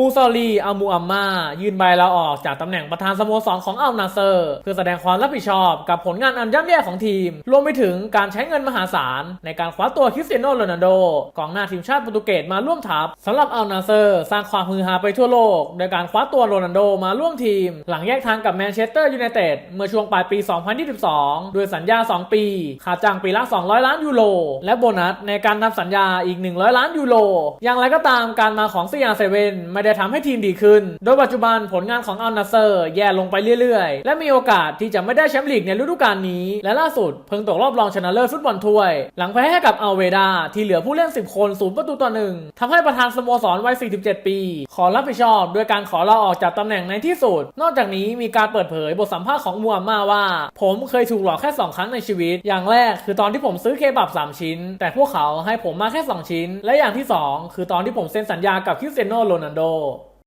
มูซาลีอัลมูอัมมายื่นใบลาออกจากตำแหน่งประธานสโมสรของอัลนาเซอร์ เพื่อแสดงความรับผิดชอบกับผลงานอันย่ำแย่ของทีม รวมไปถึงการใช้เงินมหาศาล ในการคว้าตัวคริสเตียโนโรนัลโดกองหน้าทีมชาติโปรตุเกสมาร่วมทัพสำหรับอัลนาเซอร์สร้างความฮือฮาไปทั่วโลกโดยการคว้าตัวโรนัลโดมาร่วมทีม หลังแยกทางกับแมนเชสเตอร์ยูไนเต็ดเมื่อช่วงปลายปี 2022 ด้วยสัญญา 2 ปี ค่าจ้างปีละ 200 ล้านยูโรและโบนัสในการทำสัญญาอีก 100 ล้านยูโรอย่างไรก็ตามการมาของซีอาเซเว่นไม่ได้จะทำให้ทีมดีขึ้น โดยปัจจุบันผลงานของอัลนาเซอร์แย่ลงไปเรื่อยๆ และมีโอกาสที่จะไม่ได้แชมป์ลีกในฤดูกาลนี้ และล่าสุดเพิ่งตกรอบรองชนะเลิศฟุตบอลถ้วย หลังแพ้ให้กับอัลเวดาที่เหลือผู้เล่น 10 คนศูนย์ประตูต่อหนึ่งทำให้ประธานสโมสรวัย 47 ปี ขอรับผิดชอบด้วยการขอลาออกจากตำแหน่งในที่สุด นอกจากนี้มีการเปิดเผยบทสัมภาษณ์ของมูอัมมาว่า ผมเคยถูกหลอกแค่ 2 ครั้งในชีวิต อย่างแรกคือตอนที่ผมซื้อเคบับ 3 ชิ้น แต่พวกเขาให้ผมมาแค่ 2 ชิ้น และอย่างที่ 2 คือตอนที่ผมเซ็นสัญญากับคริสเตียโนโรนัลโด o